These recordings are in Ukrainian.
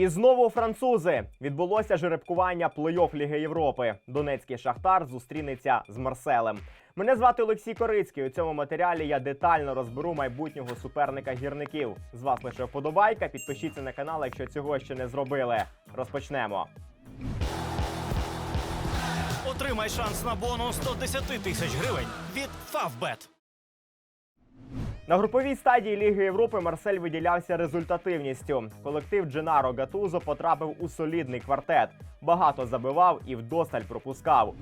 І знову французи відбулося жеребкування плей-офф Ліги Європи. Донецький шахтар зустрінеться з Марселем. Мене звати Олексій Корицький. У цьому матеріалі я детально розберу майбутнього суперника гірників. З вас лише вподобайка. Підпишіться на канал, якщо цього ще не зробили. Розпочнемо. Отримай шанс на бонус 110 тисяч гривень від Favbet. На груповій стадії Ліги Європи Марсель виділявся результативністю. Колектив Дженаро Гатузо потрапив у солідний квартет. Багато забивав і вдосталь пропускав.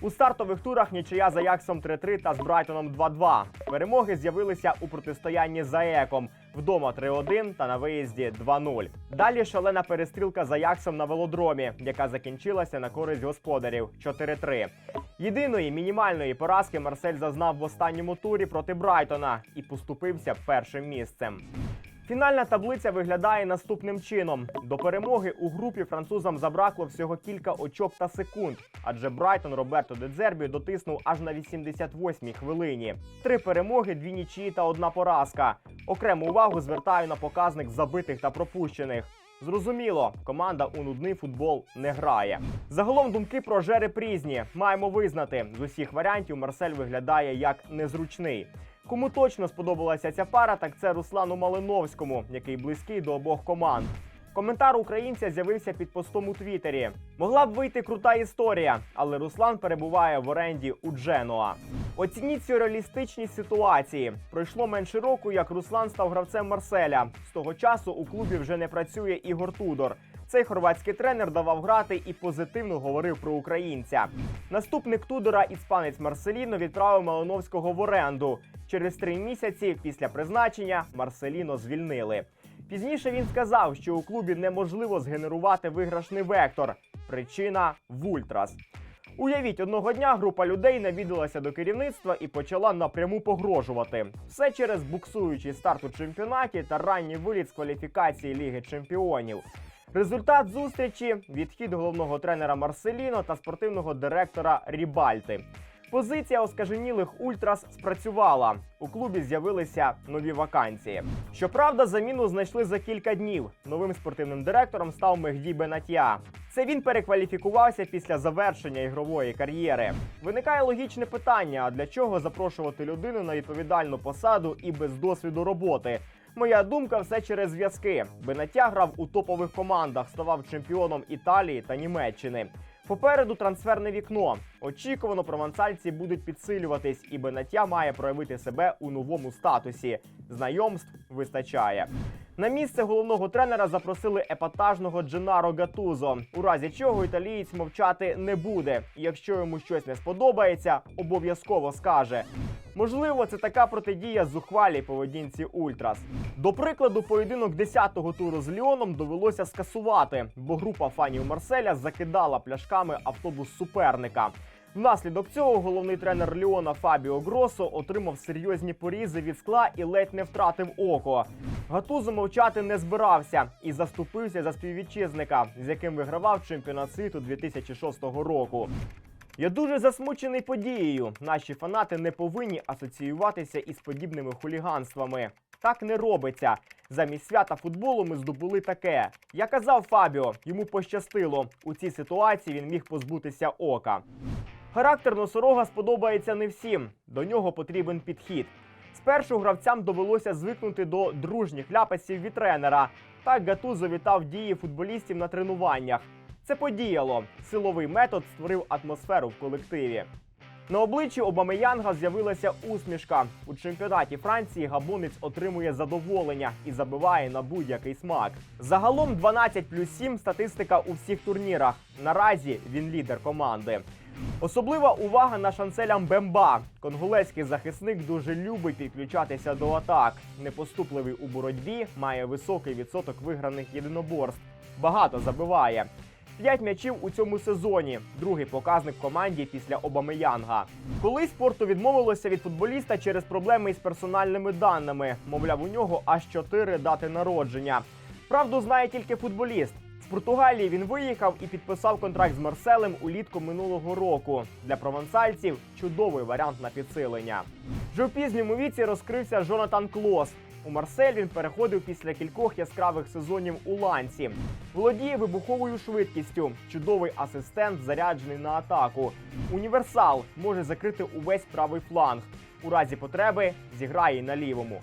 У стартових турах нічия за Яксом 3-3 та з Брайтоном 2-2. Перемоги з'явилися у протистоянні за Еком. Вдома 3-1 та на виїзді 2-0. Далі шалена перестрілка за Яксом на велодромі, яка закінчилася на користь господарів 4-3. Єдиної мінімальної поразки Марсель зазнав в останньому турі проти Брайтона і поступився першим місцем. Фінальна таблиця виглядає наступним чином: до перемоги у групі французам забракло всього кілька очок та секунд, адже Брайтон Роберто Дедзербі дотиснув аж на 88-й хвилині. Три перемоги, дві нічиї та одна поразка. Окрему увагу звертаю на показник забитих та пропущених. Зрозуміло, команда у нудний футбол не грає. Загалом думки про жереб різні. Маємо визнати, з усіх варіантів Марсель виглядає як незручний. Кому точно сподобалася ця пара, так це Руслану Малиновському, який близький до обох команд. Коментар українця з'явився під постом у Твіттері. Могла б вийти крута історія, але Руслан перебуває в оренді у Дженуа. Оцініть сюрреалістичність ситуації. Пройшло менше року, як Руслан став гравцем Марселя. З того часу у клубі вже не працює Ігор Тудор. Цей хорватський тренер давав грати і позитивно говорив про українця. Наступник Тудора, іспанець Марселіно, відправив Малиновського в оренду. Через три місяці після призначення Марселіно звільнили. Пізніше він сказав, що у клубі неможливо згенерувати виграшний вектор. Причина в ультрас. Уявіть, одного дня група людей навідалася до керівництва і почала напряму погрожувати. Все через буксуючий старт у чемпіонаті та ранній виліт з кваліфікації Ліги Чемпіонів. Результат зустрічі відхід головного тренера Марселіно та спортивного директора Рібальти. Позиція оскаженілих ультрас спрацювала. У клубі з'явилися нові вакансії. Щоправда, заміну знайшли за кілька днів. Новим спортивним директором став Мехді Бенатья. Це він перекваліфікувався після завершення ігрової кар'єри. Виникає логічне питання: а для чого запрошувати людину на відповідальну посаду і без досвіду роботи? Моя думка все через зв'язки. Бенаття грав у топових командах, ставав чемпіоном Італії та Німеччини. Попереду трансферне вікно. Очікувано, провансальці будуть підсилюватись, і Бенаття має проявити себе у новому статусі. Знайомств вистачає. На місце головного тренера запросили епатажного Дженаро Гатузо, у разі чого італієць мовчати не буде. Якщо йому щось не сподобається, обов'язково скаже. Можливо, це така протидія зухвалій поведінці Ультрас. До прикладу, поєдинок 10-го туру з Ліоном довелося скасувати, бо група фанів Марселя закидала пляшками автобус суперника. Внаслідок цього головний тренер Ліона Фабіо Гросо отримав серйозні порізи від скла і ледь не втратив око. Гатузо мовчати не збирався і заступився за співвітчизника, з яким вигравав чемпіонат світу 2006 року. Я дуже засмучений подією. Наші фанати не повинні асоціюватися із подібними хуліганствами. Так не робиться. Замість свята футболу ми здобули таке. Я казав Фабіо, йому пощастило. У цій ситуації він міг позбутися ока. Характер носорога сподобається не всім. До нього потрібен підхід. Спершу гравцям довелося звикнути до дружніх ляпасів від тренера. Так Гатузо вітав дії футболістів на тренуваннях. Це подіяло. Силовий метод створив атмосферу в колективі. На обличчі Обамеянга з'явилася усмішка. У чемпіонаті Франції габонець отримує задоволення і забиває на будь-який смак. Загалом 12 плюс 7 статистика у всіх турнірах. Наразі він лідер команди. Особлива увага на шанцеля Мбемба. Конголезький захисник дуже любить підключатися до атак. Непоступливий у боротьбі, має високий відсоток виграних єдиноборств. Багато забиває. П'ять м'ячів у цьому сезоні. Другий показник команді після Обамеянга. Колись спорту відмовилося від футболіста через проблеми із персональними даними. Мовляв, у нього аж чотири дати народження. Правду знає тільки футболіст. З Португалії він виїхав і підписав контракт з Марселем улітку минулого року. Для провансальців чудовий варіант на підсилення. Вже в пізньому віці розкрився Жонатан Клос. У Марсель він переходив після кількох яскравих сезонів у ланці. Володіє вибуховою швидкістю, чудовий асистент, заряджений на атаку. Універсал може закрити увесь правий фланг. У разі потреби зіграє на лівому.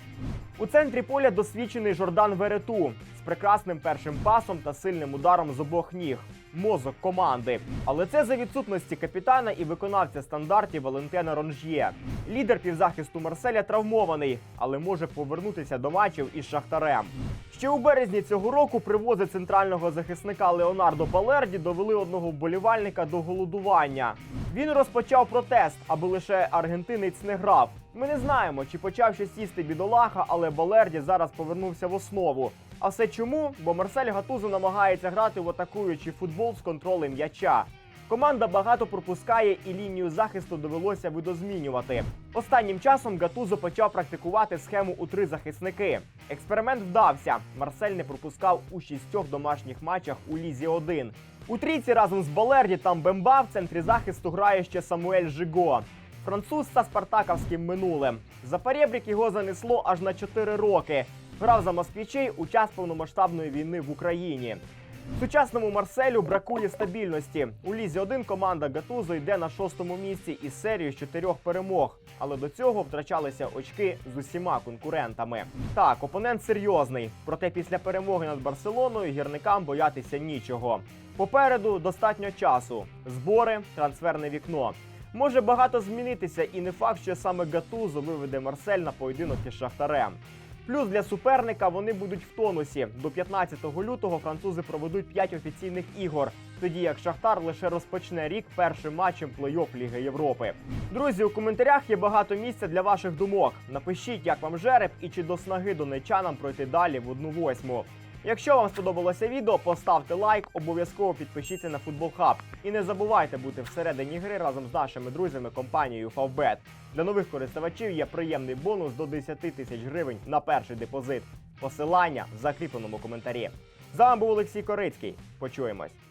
У центрі поля досвідчений Жордан Верету з прекрасним першим пасом та сильним ударом з обох ніг. Мозок команди. Але це за відсутності капітана і виконавця стандартів Валентина Ронж'є. Лідер півзахисту Марселя травмований, але може повернутися до матчів із Шахтарем. Ще у березні цього року привози центрального захисника Леонардо Балерді довели одного вболівальника до голодування. Він розпочав протест, аби лише аргентинець не грав. Ми не знаємо, чи почав ще сісти бідолаха, але Балерді зараз повернувся в основу. А все чому? Бо Марсель Гатузо намагається грати в атакуючий футбол з контролем м'яча. Команда багато пропускає і лінію захисту довелося видозмінювати. Останнім часом Гатузо почав практикувати схему у три захисники. Експеримент вдався. Марсель не пропускав у шістьох домашніх матчах у Лізі 1. У трійці разом з Балерді там Бемба в центрі захисту грає ще Самуель Жиго. Француз та спартаковським минулим. За перебрік його занесло аж на 4 роки. Грав за москвічей у час повномасштабної війни в Україні. Сучасному Марселю бракує стабільності. У лізі 1 команда Гатузо йде на шостому місці із серією з чотирьох перемог, але до цього втрачалися очки з усіма конкурентами. Так, опонент серйозний, проте після перемоги над Барселоною гірникам боятися нічого. Попереду достатньо часу: збори, трансферне вікно. Може багато змінитися, і не факт, що саме Гатузо виведе Марсель на поєдинок із Шахтарем. Плюс для суперника вони будуть в тонусі. До 15 лютого французи проведуть 5 офіційних ігор, тоді як Шахтар лише розпочне рік першим матчем плей-офф Ліги Європи. Друзі, у коментарях є багато місця для ваших думок. Напишіть, як вам жереб і чи до снаги донечанам пройти далі в одну восьму. Якщо вам сподобалося відео, поставте лайк, обов'язково підпишіться на Футбол Хаб. І не забувайте бути всередині гри разом з нашими друзями компанією Фавбет. Для нових користувачів є приємний бонус до 10 тисяч гривень на перший депозит. Посилання в закріпленому коментарі. З вами був Олексій Корицький. Почуємось.